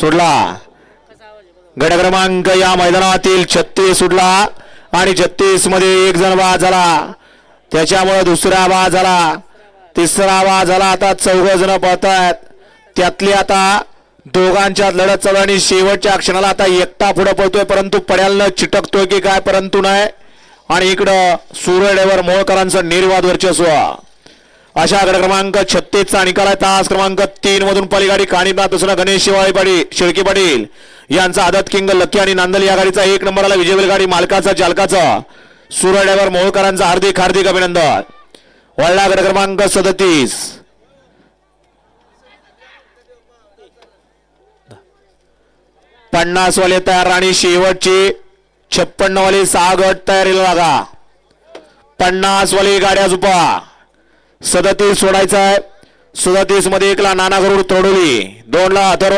सोडला. गट क्रमांक या मैदानातील छत्तीस सुटला आणि छत्तीसमध्ये एक जण बाद झाला. त्याच्यामुळे दुसरा बाद झाला. तिसरा बाद झाला. आता चौघ जण पळतायत त्यातली आता दोघांच्यात लढत चालू आणि शेवटच्या क्षणाला आता एकटा पुढे पळतोय. परंतु पड्याला चिटकतोय की काय? परंतु नाही. आणि इकडं सुरडेवर मोळकरांचं निर्वाद वर्चस्व. अशा गड क्रमांक छत्तीसचा निकाल आहे. तास क्रमांक तीन मधून पलीगाडी काणीनाथ दुसरा गणेश शिवाळी पाटील शेळके पाटील. यांचा आदत किंग लक्की आणि नांदल या गाडीचा एक नंबरला विजय गाडी मालकाचा चालकाचा सुरड्यावर मोहोळकरांचं हार्दिक हार्दिक अभिनंदन. वळला गड क्रमांक सदतीस. पन्नास वाले तयार आणि शेवटची छप्पन्न वाले सहा गट तयारीला लागा. पन्नास वाली गाड्या झुपा सदतीस सोडायचा आहे. सदतीसमध्ये एकला नाना गरुड तोडोली. दोनला अथर्व